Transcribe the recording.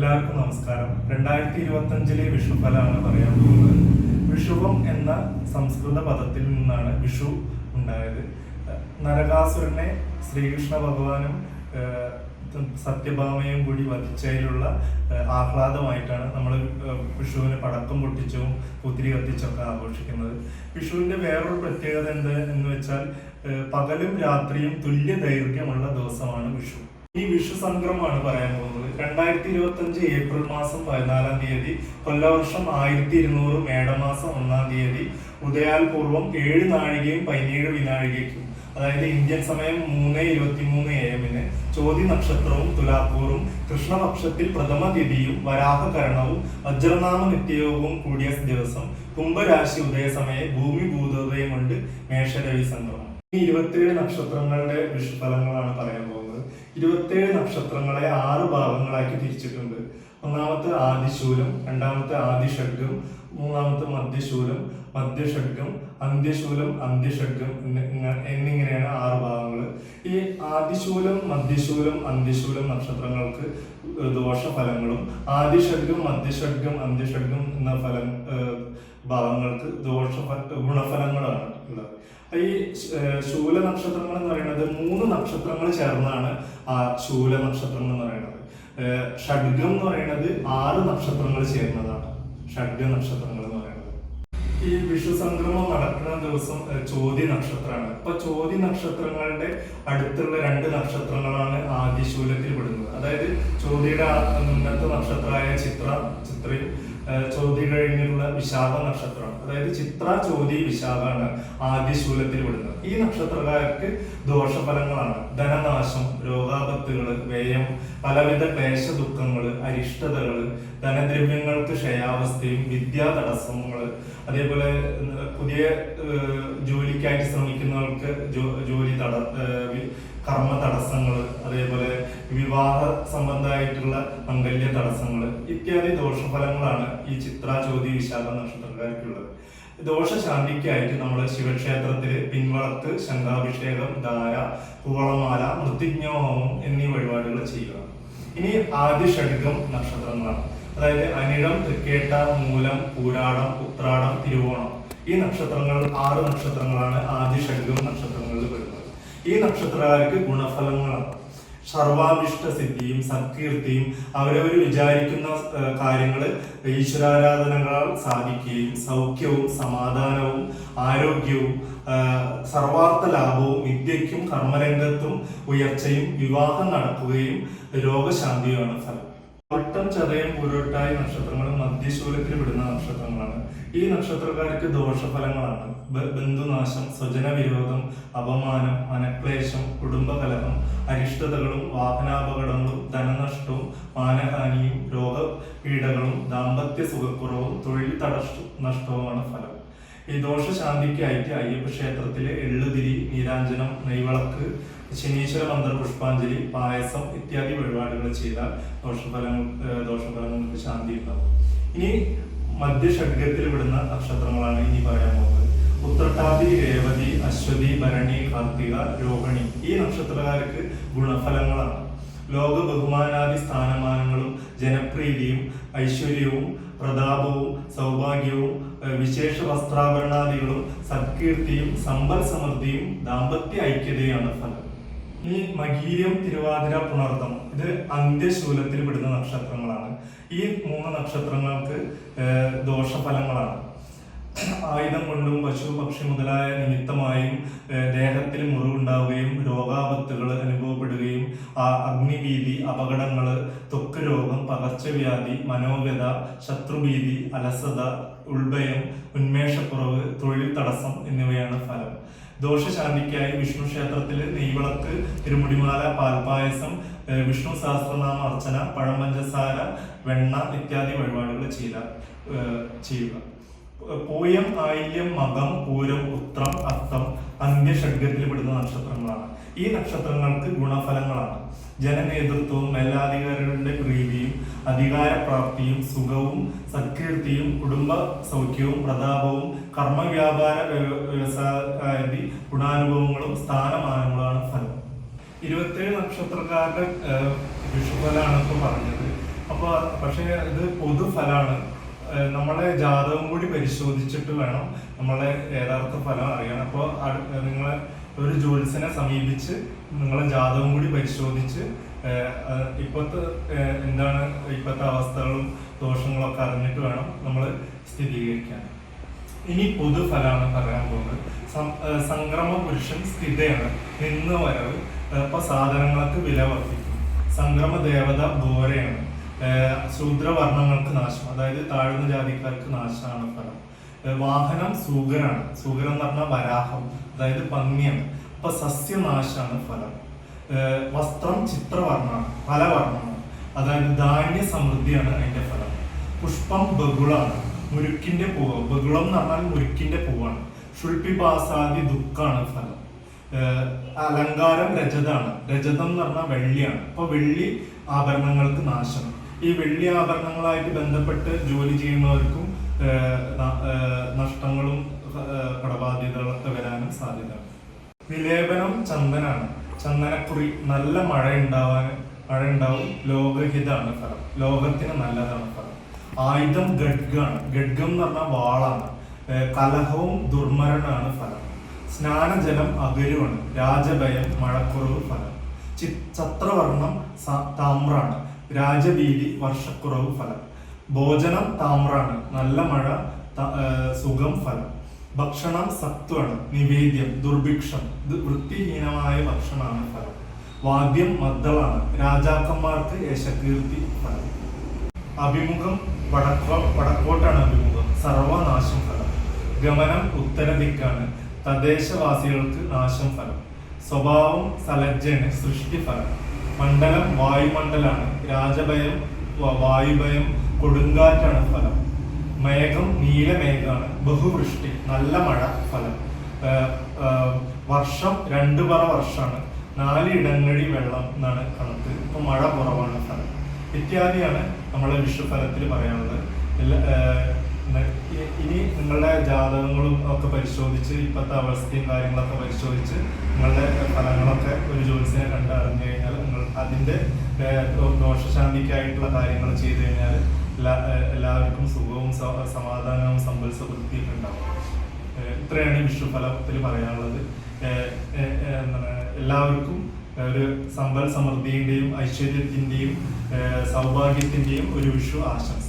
എല്ലാവർക്കും നമസ്കാരം. രണ്ടായിരത്തി ഇരുപത്തി അഞ്ചിലെ വിഷുഫലമാണ് പറയാൻ പോകുന്നത്. വിഷുവം എന്ന സംസ്കൃത പദത്തിൽ നിന്നാണ് വിഷു ഉണ്ടായത്. നരകാസുരനെ ശ്രീകൃഷ്ണ ഭഗവാനും സത്യഭാമയും കൂടി വധിച്ചതിലുള്ള ആഹ്ലാദമായിട്ടാണ് നമ്മൾ വിഷുവിന് പടക്കം പൊട്ടിച്ചും കുതിരി കത്തിച്ചൊക്കെ ആഘോഷിക്കുന്നത്. വിഷുവിന്റെ വേറൊരു പ്രത്യേകത എന്ത് എന്ന് വെച്ചാൽ പകലും രാത്രിയും തുല്യ ദൈർഘ്യമുള്ള ദിവസമാണ് വിഷു. ഈ വിഷു സംക്രമമാണ് പറയാൻ പോകുന്നത്. രണ്ടായിരത്തി ഇരുപത്തി അഞ്ച് ഏപ്രിൽ മാസം പതിനാലാം തീയതി കൊല്ലവർഷം ആയിരത്തി ഇരുന്നൂറ് മേടമാസം ഒന്നാം തീയതി ഉദയാൽ പൂർവം ഏഴ് നാഴികയും പതിനേഴ് വിനാഴികയ്ക്കും. അതായത് ഇന്ത്യൻ സമയം മൂന്ന് ഇരുപത്തി മൂന്ന് എ എമ്മിന് ചോതി നക്ഷത്രവും തുലാക്കൂറും കൃഷ്ണപക്ഷത്തിൽ പ്രഥമ തിഥിയും വരാഹകരണവും വജ്രനാമ നിത്യയോഗവും കൂടിയ ദിവസം. കുംഭരാശി ഉദയസമയെ ഭൂമി ഭൂതതയുമുണ്ട് മേഷരവി ഈ ഇരുപത്തിയേഴ് നക്ഷത്രങ്ങളുടെ വിഷുഫലങ്ങളാണ് പറയാൻ പോകുന്നത്. ഇരുപത്തിയേഴ് നക്ഷത്രങ്ങളെ ആറ് ഭാഗങ്ങളാക്കി തിരിച്ചിട്ടുണ്ട്. ഒന്നാമത്തെ ആദിശൂലം രണ്ടാമത്തെ ആദിഷഡ്ഗം മൂന്നാമത്തെ മധ്യശൂലം മധ്യഷഡ്ഗം അന്ത്യശൂലം അന്ത്യഷഡ്ഗം എന്നിങ്ങനെയാണ് ആറ് ഭാഗങ്ങൾ ഈ ആദിശൂലം മധ്യശൂലം അന്ത്യശൂലം നക്ഷത്രങ്ങൾക്ക് ദോഷഫലങ്ങളും ആദിഷഡ്ഗം മധ്യഷഡ്ഗം അന്ത്യഷഡ്ഗം എന്ന ഫലം ഏഹ്, ഭാഗങ്ങൾക്ക് ദോഷ ഗുണഫലങ്ങളാണ് ഉള്ളത്. ഈ ശൂല നക്ഷത്രങ്ങൾ എന്ന് പറയുന്നത് മൂന്ന് നക്ഷത്രങ്ങൾ ചേർന്നാണ് ആ ശൂല നക്ഷത്രങ്ങൾ എന്ന് പറയുന്നത്. ഷഡ്ഗം എന്ന് പറയുന്നത് ആറ് നക്ഷത്രങ്ങൾ ചേർന്നതാണ്. ഷഡ്ഗ നക്ഷത്രങ്ങൾ എന്ന് പറയുന്നത്. ഈ വിഷു സംക്രമം നടക്കുന്ന ദിവസം ചോതി നക്ഷത്രമാണ്. അപ്പൊ ചോതി നക്ഷത്രങ്ങളുടെ അടുത്തുള്ള രണ്ട് നക്ഷത്രങ്ങളാണ് ആദിശൂലത്തിൽ പെടുന്നത്. അതായത് ചോതിയുടെ മുന്നത്തെ നക്ഷത്രമായ ചിത്ര ചിത്രയും ചോതി കഴിഞ്ഞുള്ള വിശാഖ നക്ഷത്രം. അതായത് ചിത്ര ചോതി വിശാഖാണ് ആദ്യ ശൂലത്തിൽ വിടുന്നത്. ഈ നക്ഷത്രക്കാർക്ക് ദോഷഫലങ്ങളാണ്. ധനനാശം രോഗാപത്തുകൾ വ്യയം പലവിധ ക്ലേശ ദുഃഖങ്ങൾ അരിഷ്ടതകൾ ധനദ്രവ്യങ്ങൾക്ക് ക്ഷയാവസ്ഥയും വിദ്യാ തടസ്സങ്ങൾ അതേപോലെ പുതിയ ജോലിക്കായിട്ട് ശ്രമിക്കുന്നവർക്ക് ജോലി തട കർമ്മ തടസ്സങ്ങൾ അതേപോലെ വിവാഹ സംബന്ധമായിട്ടുള്ള മംഗല്യ തടസ്സങ്ങൾ ഇത്യാദി ദോഷഫലങ്ങളാണ് ഈ ചിത്ര ജ്യോതി വിശാഖ നക്ഷത്രക്കാർക്കുള്ളത്. ദോഷശാന്തിക്കായിട്ട് നമ്മൾ ശിവക്ഷേത്രത്തിൽ പിൻവളത്ത് ശംഖാഭിഷേകം ധാര കൂവളമാല മൃത്യുജ്ഞോഹം എന്നീ വഴിപാടുകൾ ചെയ്യുക. ഇനി ആദ്യ ഷഡ്ഗം നക്ഷത്രങ്ങളാണ്. അതായത് അനിഴം തൃക്കേട്ട മൂലം പൂരാടം ഉത്രാടം തിരുവോണം. ഈ നക്ഷത്രങ്ങൾ ആറ് നക്ഷത്രങ്ങളാണ് ആദ്യ ഷഡ്ഗം നക്ഷത്രങ്ങളിൽ വരുന്നത്. ഈ നക്ഷത്രക്കാർക്ക് ഗുണഫലങ്ങളാണ്. സർവാഭിഷ്ട സിദ്ധിയും സത്കീർത്തിയും അവരവർ വിചാരിക്കുന്ന കാര്യങ്ങൾ ഈശ്വരാരാധനകളാൽ സാധിക്കുകയും സൗഖ്യവും സമാധാനവും ആരോഗ്യവും സർവാർത്ഥ ലാഭവും വിദ്യയ്ക്കും കർമ്മരംഗത്തും ഉയർച്ചയും വിവാഹം നടക്കുകയും രോഗശാന്തിയുമാണ് ഫലം. വട്ടം ചതയം പുരോട്ടായി നക്ഷത്രങ്ങൾ മധ്യശൂലത്തിൽ വിടുന്ന നക്ഷത്രങ്ങളാണ്. ഈ നക്ഷത്രക്കാർക്ക് ദോഷഫലങ്ങളാണ്. ബന്ധുനാശം സ്വജന വിരോധം അപമാനം മനക്ലേശം കുടുംബകലഹം അരിഷ്ടതകളും വാഹനാപകടങ്ങളും ധനനഷ്ടവും മാനഹാനിയും രോഗപീഠകളും ദാമ്പത്യ സുഖക്കുറവും തൊഴിൽ തടസ്സ നഷ്ടവുമാണ് ഫലം. ഈ ദോഷശാന്തിക്കായിട്ട് അയ്യപ്പ ക്ഷേത്രത്തിലെ എള്ളുതിരി നീരാഞ്ജനം നെയ്വിളക്ക് ശനീശ്വര മന്ത്ര പുഷ്പാഞ്ജലി പായസം ഇത്യാദി വഴിപാടുകൾ ചെയ്താൽ ദോഷഫലങ്ങൾ ദോഷഫലങ്ങൾക്ക് ശാന്തി ഉണ്ടാവും. ഇനി മധ്യഷഡ്ഗത്തിൽ വിടുന്ന നക്ഷത്രങ്ങളാണ് ഇനി പറയാൻ പോകുന്നത്. ഉത്രട്ടാതി രേവതി അശ്വതി ഭരണി കാർത്തിക രോഹിണി ഈ നക്ഷത്രകാർക്ക് ഗുണഫലങ്ങളാണ്. ലോക ബഹുമാനാദി സ്ഥാനമാനങ്ങളും ജനപ്രീതിയും ഐശ്വര്യവും പ്രതാപവും സൗഭാഗ്യവും വിശേഷ വസ്ത്രാഭരണാദികളും സത്കീർത്തിയും സമ്പൽ സമൃദ്ധിയും ദാമ്പത്യ ഐക്യതയാണ് ഫലം. ഈ മകീര്യം തിരുവാതിര പുണർത്തം ഇത് അന്ത്യശൂലത്തിൽ പെടുന്ന നക്ഷത്രങ്ങളാണ്. ഈ മൂന്ന് നക്ഷത്രങ്ങൾക്ക് ദോഷഫലങ്ങളാണ്. ആയുധം കൊണ്ടും പശു പക്ഷി മുതലായ നിമിത്തമായും ദേഹത്തിൽ മുറിവുണ്ടാവുകയും രോഗാപത്തുകൾ അനുഭവപ്പെടുകയും ആ അഗ്നിഭീതി അപകടങ്ങൾ ത്വക്ക് രോഗം പകർച്ചവ്യാധി മനോവ്യത ശത്രുഭീതി അലസത ഉൾഭയം ഉന്മേഷക്കുറവ് തൊഴിൽ തടസ്സം എന്നിവയാണ് ഫലം. ദോഷശാന്തിക്കായി വിഷ്ണു ക്ഷേത്രത്തിൽ നെയ്വിളക്ക് തിരുമുടിമാല പാൽപായസം വിഷ്ണു സഹസ്രനാമ അർച്ചന പഴം പഞ്ചസാര വെണ്ണ ഇത്യാദി വഴിപാടുകൾ ചെയ്ത ചെയ്യുക. പൂയം ആയില്യം മകം പൂരം ഉത്രം അത്തം അന്ത്യഷഡ്ഗത്തിൽ പെടുന്ന നക്ഷത്രങ്ങളാണ്. ഈ നക്ഷത്രങ്ങൾക്ക് ഗുണഫലങ്ങളാണ്. ജനനേതൃത്വവും മേലാധികാരികളുടെ പ്രീതിയും അധികാരപ്രാപ്തിയും സുഖവും സത്കീർത്തിയും കുടുംബ സൗഖ്യവും പ്രതാപവും കർമ്മവ്യാപാര വ്യവസായ ഗുണാനുഭവങ്ങളും സ്ഥാനമാനങ്ങളാണ് ഫലം. ഇരുപത്തേഴ് നക്ഷത്രക്കാരുടെ വിഷുഫലാണ് പറഞ്ഞത്. അപ്പൊ പക്ഷേ ഇത് പൊതുഫലമാണ്. ഏഹ് നമ്മളെ ജാതകം കൂടി പരിശോധിച്ചിട്ട് വേണം നമ്മളെ യഥാർത്ഥ ഫലം അറിയാൻ. അപ്പോൾ നിങ്ങൾ ഒരു ജ്യോത്സ്യനെ സമീപിച്ച് നിങ്ങളെ ജാതകം കൂടി പരിശോധിച്ച് ഇപ്പോഴത്തെ എന്താണ് ഇപ്പോഴത്തെ അവസ്ഥകളും ദോഷങ്ങളൊക്കെ അറിഞ്ഞിട്ട് വേണം നമ്മൾ സ്ഥിരീകരിക്കാൻ. ഇനി പൊതുഫലമാണ് പറയാൻ പോകുന്നത്. സംക്രമ പുരുഷൻ സ്ഥിതയാണ്. നിന്ന് വരവ് ഏഹ് സാധനങ്ങൾക്ക് വില വർദ്ധിക്കും. സംക്രമ ദേവത ഘോരയാണ്. ശൂദ്രവർണങ്ങൾക്ക് നാശം. അതായത് താഴ്ന്ന ജാതിക്കാർക്ക് നാശമാണ് ഫലം. വാഹനം സൂകരാണ് സൂകരം എന്ന് പറഞ്ഞാൽ വരാഹം അതായത് പന്നിയാണ് അപ്പൊ സസ്യനാശാണ് ഫലം. വസ്ത്രം ചിത്രവർണമാണ് പല വർണമാണ് അതായത് ധാന്യ സമൃദ്ധിയാണ് അതിന്റെ ഫലം. പുഷ്പം ബഹുളാണ് മുരുക്കിന്റെ പൂവ്. ബഹുളം എന്ന് പറഞ്ഞാൽ മുരുക്കിന്റെ പൂവാണ്. ഷുൽപിപാസാദി ദുഃഖാണ് ഫലം. അലങ്കാരം രജതാണ്. രജതം എന്ന് പറഞ്ഞാൽ വെള്ളിയാണ്. അപ്പൊ വെള്ളി ആഭരണങ്ങൾക്ക് നാശം ഈ വെള്ളി ആഭരണങ്ങളായിട്ട് ബന്ധപ്പെട്ട് ജോലി ചെയ്യുന്നവർക്കും നഷ്ടങ്ങളും കടബാധ്യതകളൊക്കെ വരാനും സാധ്യത. വിലേപനം ചന്ദനാണ്. ചന്ദനക്കുറി നല്ല മഴ ഉണ്ടാവാൻ മഴ ഉണ്ടാവും. ലോകഹിതാണ് ഫലം. ലോകത്തിന് നല്ലതാണ് ഫലം. ആയുധം ഗഡ്ഗാണ് ഗഡ്ഗം എന്ന് പറഞ്ഞാൽ വാളാണ്. കലഹവും ദുർമരണമാണ് ഫലം. സ്നാനജലം അകരുവാണ് രാജഭയം മഴക്കുറവ് ഫലം. ചി- ചത്രവർണം താമ്രാണ്. രാജഭീതി വർഷക്കുറവ് ഫലം. ഭോജനം താമ്രാണ് നല്ല മഴ സുഖം ഫലം. ഭക്ഷണം സത്വാണ് നിവേദ്യം ദുർഭിക്ഷം. വൃത്തിഹീനമായ ഭക്ഷണമാണ് ഫലം. വാദ്യം മദ്ദളാണ് രാജാക്കന്മാർക്ക് യശകീർത്തി ഫലം. അഭിമുഖം വടക്കോ വടക്കോട്ടാണ് അഭിമുഖം സർവനാശം ഫലം. ഗമനം ഉത്തരദിക്കാണ് തദ്ദേശവാസികൾക്ക് നാശം ഫലം. സ്വഭാവം സലജ്ജന് സൃഷ്ടി ഫലം. മണ്ഡലം വായുമണ്ഡലാണ്. രാജഭയം വായുഭയം കൊടുങ്കാറ്റാണ് ഫലം. മേഘം നീലമേഘാണ് ബഹുവൃഷ്ടി നല്ല മഴ ഫലം. വർഷം രണ്ടു പറ വർഷമാണ് നാല് ഇടങ്ങഴി വെള്ളം എന്നാണ് കണക്ക്. ഇപ്പൊ മഴ കുറവാണ് ഫലം. ഇത്യാദിയാണ് നമ്മളെ വിഷുഫലത്തിൽ പറയാനുള്ളത്. എല്ലാ നിങ്ങളുടെ ജാതകങ്ങളും ഒക്കെ പരിശോധിച്ച് ഇപ്പോഴത്തെ അവസ്ഥയും കാര്യങ്ങളൊക്കെ പരിശോധിച്ച് നിങ്ങളുടെ ഫലങ്ങളൊക്കെ ഒരു ജ്യോത്സ്യനെ കണ്ട് അറിഞ്ഞു കഴിഞ്ഞാൽ നിങ്ങൾ അതിന്റെ ദോഷശാന്തിക്കായിട്ടുള്ള കാര്യങ്ങൾ ചെയ്തു കഴിഞ്ഞാൽ എല്ലാ എല്ലാവർക്കും സുഖവും സമാധാനവും സമ്പൽ സമൃദ്ധിയൊക്കെ ഉണ്ടാവും ഇത്രയാണ് വിഷുഫലത്തിൽ പറയാനുള്ളത്. എല്ലാവർക്കും ഒരു സമ്പൽ സമൃദ്ധിയുടെയും ഐശ്വര്യത്തിന്റെയും സൗഭാഗ്യത്തിന്റെയും ഒരു വിഷു ആശംസ.